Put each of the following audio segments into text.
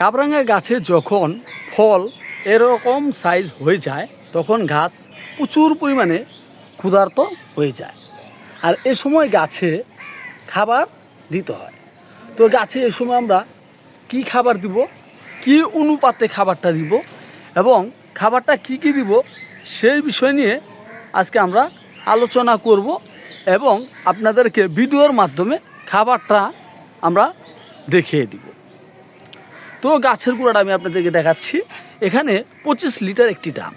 কাবরাঙ্গা গাছে যখন ফল এরকম সাইজ হয়ে যায়, তখন গাছ প্রচুর পরিমাণে ক্ষুধার্ত হয়ে যায়। আর এ সময় গাছে খাবার দিতে হয়। তো গাছে এ সময় আমরা কি খাবার দিব, কি অনুপাতে খাবারটা দিব এবং খাবারটা কি কি দিব, সেই বিষয় নিয়ে আজকে আমরা আলোচনা করব এবং আপনাদেরকে ভিডিওর মাধ্যমে খাবারটা আমরা দেখিয়ে দিব। তো গাছের গুঁড়াটা আমি আপনাদেরকে দেখাচ্ছি। এখানে পঁচিশ লিটার একটি ড্রাম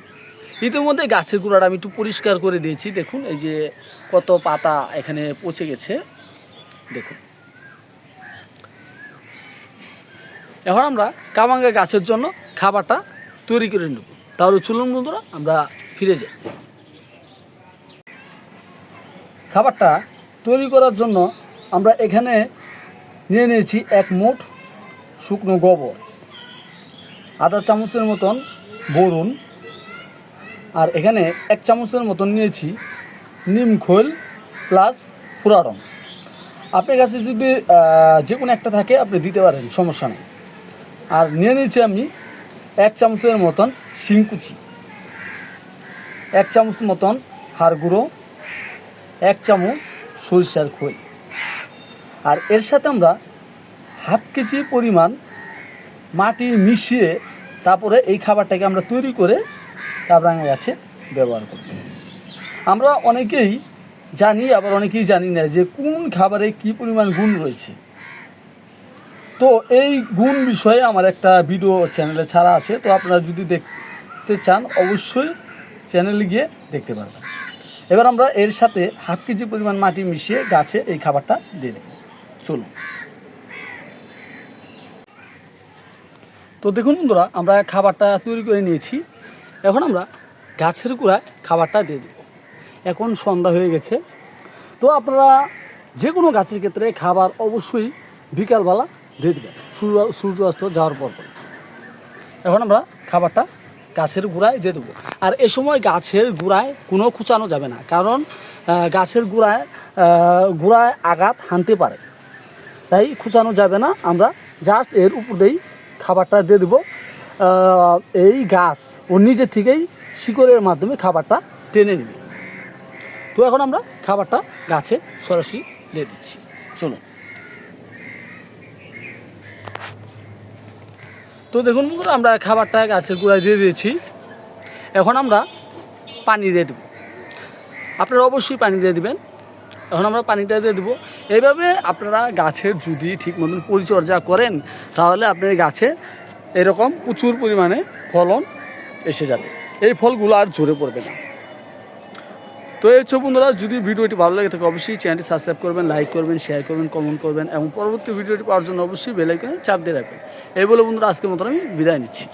ইতিমধ্যে গাছের গুঁড়াটা আমি একটু পরিষ্কার করে দিয়েছি। দেখুন, এই যে কত পাতা এখানে পচে গেছে। দেখুন। এখন আমরা কামাঙ্গা গাছের জন্য খাবারটা তৈরি করে নেব। তাহলে চলুন বন্ধুরা, আমরা ফিরে যাই। খাবারটা তৈরি করার জন্য আমরা এখানে নিয়ে নিয়েছি এক মুঠ শুকনো গোবর, আধা চামচের মতন বরুন আর এখানে এক চামচের মতন নিয়েছি নিম খোল প্লাস ফুরারং আপনার কাছে যদি যে কোনো একটা থাকে, আপনি দিতে পারেন, সমস্যা নেই। আর নিয়ে নিয়েছি আমি এক চামচের মতন শিংকুচি, এক চামচ মতন হাড় গুঁড়ো, এক চামচ সরিষার খোল। আর এর সাথে আমরা হাফ কেজি পরিমাণ মাটি মিশিয়ে তারপরে এই খাবারটাকে আমরা তৈরি করে কাবরাঙ্গা গাছে ব্যবহার করব। আমরা অনেকেই জানি, আবার অনেকেই জানি না যে কোন খাবারে কি পরিমাণ গুণ রয়েছে। তো এই গুণ বিষয়ে আমার একটা ভিডিও চ্যানেলে ছাড়া আছে, তো আপনারা যদি দেখতে চান অবশ্যই চ্যানেলে গিয়ে দেখতে পারবেন। এবার আমরা এর সাথে হাফ কেজি পরিমাণ মাটি মিশিয়ে গাছে এই খাবারটা দিয়ে দেব। চলুন। তো দেখুন বন্ধুরা, আমরা খাবারটা তৈরি করে নিয়েছি। এখন আমরা গাছের গোড়ায় খাবারটা দিয়ে দেব। এখন সন্ধ্যা হয়ে গেছে। তো আপনারা যে কোনো গাছের ক্ষেত্রে খাবার অবশ্যই বিকালবেলা দিয়ে দেবেন। সূর্য, সূর্যাস্ত যাওয়ার পর পর। এখন আমরা খাবারটা গাছের গোড়ায় দিয়ে দেবো। আর এ সময় গাছের গোড়ায় কোনো খুচানো যাবে না। কারণ গাছের গোড়ায় গোড়ায় আঘাত হানতে পারে। তাই খুচানো যাবে না। আমরা জাস্ট এর উপর দিয়েই খাবারটা দিয়ে দেবো। এই গাছ, ও নিজে থেকেই শিকড়ের মাধ্যমে খাবারটা টেনে নেবে। তো এখন আমরা খাবারটা গাছে সরাসরি দিয়ে দিচ্ছি। চলুন। তো দেখুন বন্ধুরা, আমরা খাবারটা গাছের গোড়ায় দিয়ে দিয়েছি। এখন আমরা পানি দিয়ে দেবো। আপনারা অবশ্যই পানি দিয়ে দিবেন। এখন আমরা পানিটা দিয়ে দেবো। এইভাবে আপনারা গাছের যদি ঠিক মতন পরিচর্যা করেন, তাহলে আপনার গাছে এরকম প্রচুর পরিমাণে ফলন এসে যাবে। এই ফলগুলো আর ঝরে পড়বে না। তো এই হচ্ছে বন্ধুরা, যদি ভিডিওটি ভালো লাগে থাকে অবশ্যই চ্যানেলটি সাবস্ক্রাইব করবেন, লাইক করবেন শেয়ার করবেন কমেন্ট করবেন এবং পরবর্তী ভিডিওটি পাওয়ার জন্য অবশ্যই বেলাইকনে চাপ দিয়ে রাখবেন। এই বলে বন্ধুরা, আজকের মতন আমি বিদায় নিচ্ছি।